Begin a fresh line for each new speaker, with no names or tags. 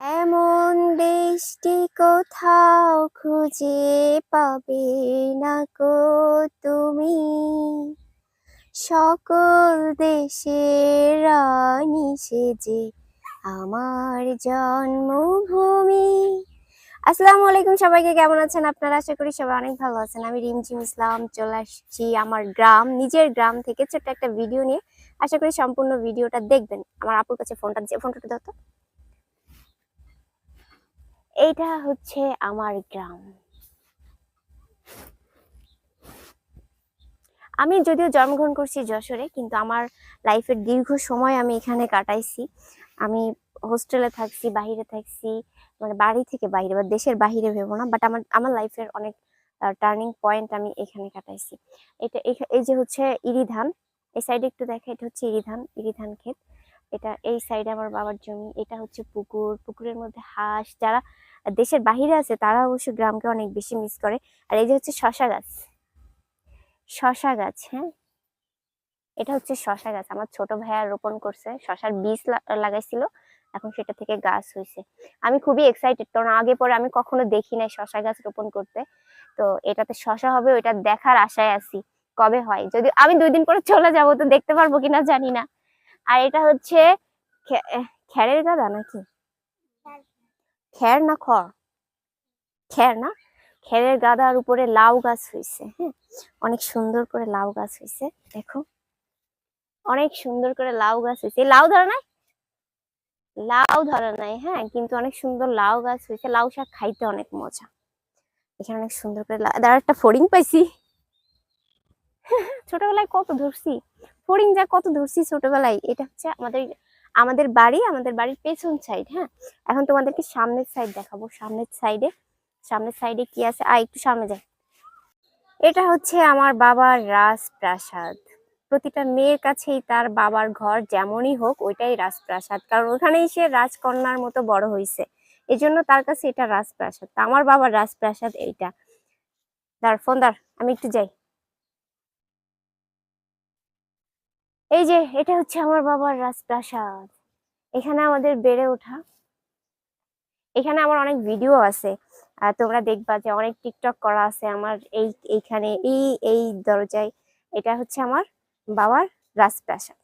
এমন দেশটি কোথাও খুঁজে পাবে না কো তুমি। সকল দেশের রানী সেজে আমার জন্মভূমি। আসসালামু আলাইকুম সবাইকে, কেমন আছেন আপনারা? আশা করি সবাই অনেক ভালো আছেন। আমি রিমঝিম ইসলাম, চলে আসছি আমার গ্রাম, নিজের গ্রাম থেকে ছোট্ট একটা ভিডিও নিয়ে। আশা করি সম্পূর্ণ ভিডিওটা দেখবেন। আমার আপুর কাছে ফোনটা ফোনটা দাও তো। এইটা হচ্ছে আমার গ্রাম। আমি যদিও জন্মগ্রহণ করছি যশোরে, কিন্তু আমার লাইফের দীর্ঘ সময় আমি এখানে কাটাইছি। আমি হোস্টেলে থাকছি, বাহিরে থাকছি মানে বাড়ি থেকে বাইরে বা দেশের বাইরে ভেবো না বাট আমার আমার লাইফের অনেক টার্নিং পয়েন্ট আমি এখানে কাটাইছি। এটা, এই যে হচ্ছে ইরিধান, এই সাইডে একটু দেখা এটা হচ্ছে ইরিধান ইরিধান ক্ষেত। এটা এই সাইডে আমার বাবার জমি, এটা হচ্ছে পুকুর। পুকুরের মধ্যে হাঁস, যারা দেশের বাহিরে আছে, তারা অবশ্য গ্রামকে অনেক বেশি মিস করে। আর এই যে হচ্ছে শশা গাছ শশা গাছ হ্যাঁ? এটা হচ্ছে শশা গাছ। আমার ছোট ভাইয়া রোপণ করছে, শশার বীজ লাগাইছিল, এখন সেটা থেকে গাছ হয়েছে আমি খুবই এক্সাইটেড কারণ আগে পরে আমি কখনো দেখি নাই শশা গাছ রোপণ করতে। তো এটাতে শশা হবে, ওইটা দেখার আশায় আছি। কবে হয়? যদি আমি দুই দিন পরে চলে যাব, তো দেখতে পারব কিনা জানি না। আর এটা হচ্ছে খে- খ্যারের গাদা নাকি? খ্যার না খড় খ্যার না? খ্যারের গাদার উপরে লাউ গাছ হয়েছে হ্যাঁ? অনেক সুন্দর করে লাউ গাছ হয়েছে দেখো। অনেক সুন্দর করে লাউ গাছ হয়েছে লাউ ধরে নাই? লাউ ধরে নাই হ্যাঁ? কিন্তু অনেক সুন্দর লাউ গাছ হয়েছে লাউ শাক খাইতে অনেক মজা। এখানে অনেক সুন্দর করে দাঁড়া একটা ফড়িং পাইছি। ছোটবেলায় কত ধরছি? ফড়িং যা কত ধরছি ছোটবেলায়, এটা হচ্ছে আমাদের আমাদের বাড়ি, আমাদের বাড়ির পেছন সাইড হ্যাঁ? এখন তোমাদেরকে সামনের সাইড দেখাবো, সামনের সাইডে সামনের সাইডে কি আছে? আ একটু সামনে যাই। এটা হচ্ছে আমার বাবার রাজপ্রাসাদ। প্রতিটা মেয়ের কাছেই তার বাবার ঘর যেমনই হোক, ওইটাই রাজপ্রাসাদ। কারণ ওখানেই সে রাজকন্যার মতো বড় হয়েছে এই জন্য তার কাছে এটা রাজপ্রাসাদ। আমার বাবার রাজপ্রাসাদ এইটা। দাঁড়, ফোন দাঁড়, আমি একটু যাই। এই যে, এটা হচ্ছে আমার বাবার রাজপ্রাসাদ। এখানে আমাদের বেড়ে ওঠা। এখানে আমার অনেক ভিডিও আছে। আর তোমরা দেখবা যে অনেক টিকটক করা আছে আমার এই, এইখানে এই এই দরজায়। এটা হচ্ছে আমার বাবার রাজপ্রাসাদ।